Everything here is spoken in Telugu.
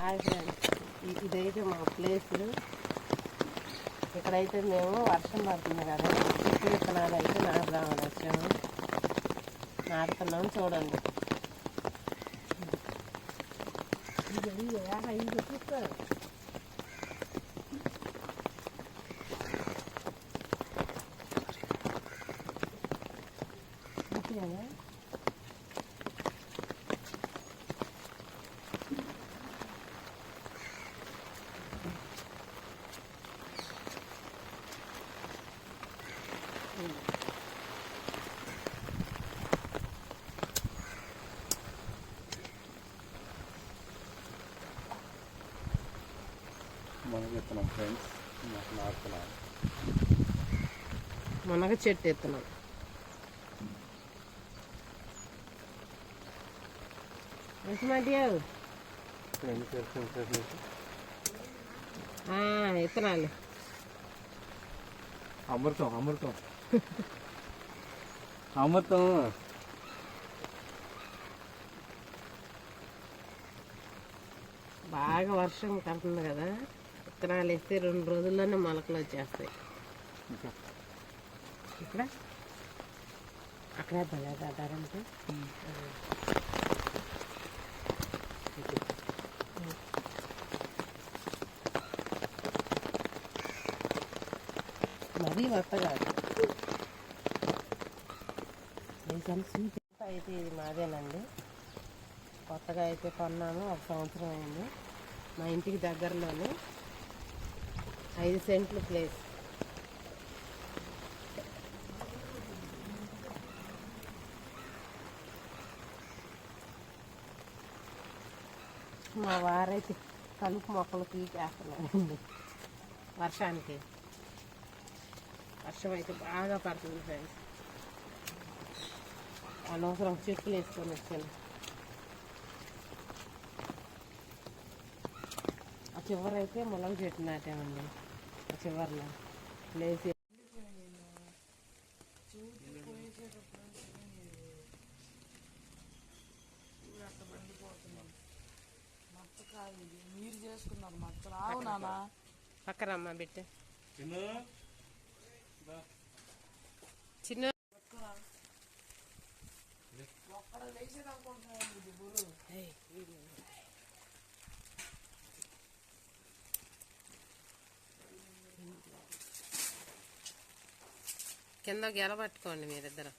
హాయ్ ఫ్రెండ్స్ ఇదైతే మా ప్లేస్ ఇక్కడైతే మేము వర్షం పడుతుంది కదా. చెట్టు విత్తనాలు అయితే నాటుదామని వచ్చాము. నాటుతున్నాం చూడండి. చూస్తారు ఇది ఆహా, ఇది చూస్తా. అంతేనా? మనం చెప్తున్నాం ఫ్రెండ్స్ చెట్టు ఎత్తున్నాం. ఎత్తనాలు అమృతం అమృతం. అమృతం. బాగా వర్షం పడుతుంది కదా. విత్తనాలు వేస్తే రెండు రోజుల్లోనే మొలకలు వచ్చేస్తాయి. ఇంకా? ఇక్కడ? అక్కడే బలేదారంటే మరీ కొత్తగా అయితే ఇది మాదేనండి. కొత్తగా అయితే కొన్నాము ఒక సంవత్సరం అయింది. మా ఇంటికి దగ్గరలోనే ఐదు సెంట్లు ప్లేస్. మా వారైతే కలుపు మొక్కలు పీకేస్తున్నారండి వర్షానికి. వర్షం అయితే బాగా పడుతుంది ఫ్రెండ్స్. అనవసరం చెట్లు వేసుకొని వచ్చాను. ఆ చివరైతే ములగ చెట్టు నాటామండి. ఆ చివరిలో. లేచి. మీరు చేసుకున్నారు మచ్చలు ఆవు నాన్న పక్కనమ్మ బిడ్డ చిన్న. ఒక్కడ లేచేది కింద గెల పట్టుకోండి మీరిద్దరు.